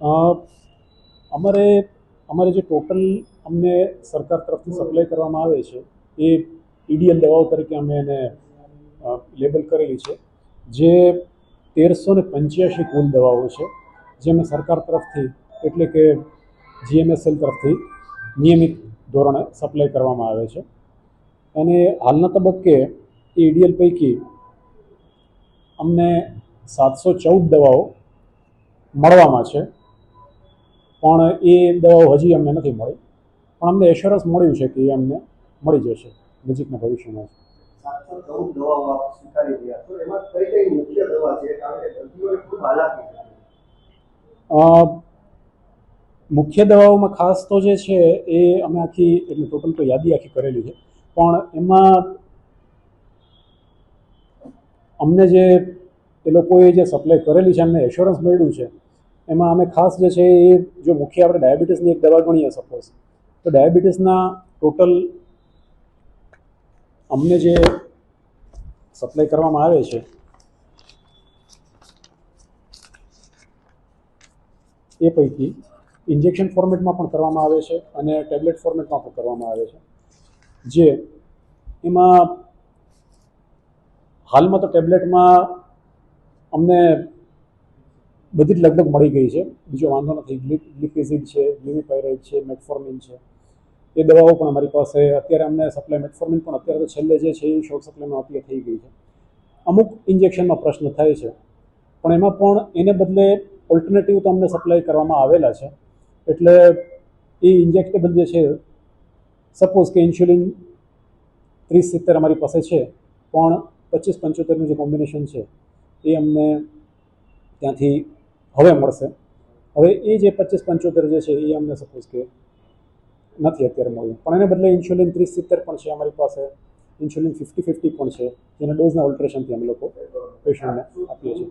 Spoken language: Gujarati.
અમારે અમારે જે ટોટલ અમને સરકાર તરફથી સપ્લાય કરવામાં આવે છે, એ ઈડીએલ દવાઓ તરીકે અમે એને લેબલ કરેલી છે, જે તેરસો ને પંચ્યાસી કુલ દવાઓ છે, જે અમે સરકાર તરફથી, એટલે કે જીએમએસએલ તરફથી નિયમિત ધોરણે સપ્લાય કરવામાં આવે છે. અને હાલના તબક્કે એ ઈડીએલ પૈકી અમને સાતસો ચૌદ દવાઓ મળવામાં છે. પણ એ દવાઓ હજી અમને નથી મળી. પણ અમને એશ્યોરન્સ મળ્યું છે કે એ અમને મળી જશે નજીકના ભવિષ્યમાં. મુખ્ય દવાઓમાં ખાસ તો જે છે એ અમે આખી એટલે ટોટલ તો યાદી આખી કરેલી છે. પણ એમાં અમને જે એ લોકોએ જે સપ્લાય કરેલી છે અમને એશ્યોરન્સ મળ્યું છે એમાં અમે ખાસ જે છે એ જો મુખ્ય આપણે ડાયાબિટીસની એક દવા ગણીએ સપોઝ તો ડાયાબિટીસના ટોટલ અમને જે સપ્લાય કરવામાં આવે છે, એ પૈકી ઇન્જેક્શન ફોર્મેટમાં પણ કરવામાં આવે છે અને ટેબ્લેટ ફોર્મેટમાં પણ કરવામાં આવે છે. જે એમાં હાલમાં તો ટેબ્લેટમાં અમને બધી જ લગભગ મળી ગઈ છે. બીજો વાંધો નથી. ગ્લિફિઝિડ છે ગ્લિમિપાયરાઇડ છે, મેટફોર્મિન છે. એ દવાઓ પણ અમારી પાસે અત્યારે અમને સપ્લાય મેટફોર્મિન પણ અત્યારે તો છેલ્લે જે છે એ શોર્ટ સપ્લાયમાં અપ્લાય થઈ ગઈ છે. અમુક ઇન્જેક્શનમાં પ્રશ્ન થાય છે. પણ એમાં પણ એને બદલે ઓલ્ટરનેટિવ તો અમને સપ્લાય કરવામાં આવેલા છે. એટલે એ ઇન્જેક્ટેબલ જે છે સપોઝ કે ઇન્સ્યુલિન ત્રીસ સિત્તેર અમારી પાસે છે, પણ પચીસ પંચોતેરનું જે કોમ્બિનેશન છે, એ અમને ત્યાંથી હવે મળશે. હવે એ જે પચીસ પંચોતેર જે છે, એ અમને સપોઝ કે નથી અત્યારે મળ્યું. પણ એને બદલે ઇન્સ્યુલિન ત્રીસ સિત્તેર પણ છે અમારી પાસે. ઇન્સ્યુલિન ફિફ્ટી ફિફ્ટી પણ છે. જેના ડોઝના ઓલ્ટરેશનથી અમે લોકો પેશન્ટને આપીએ છીએ.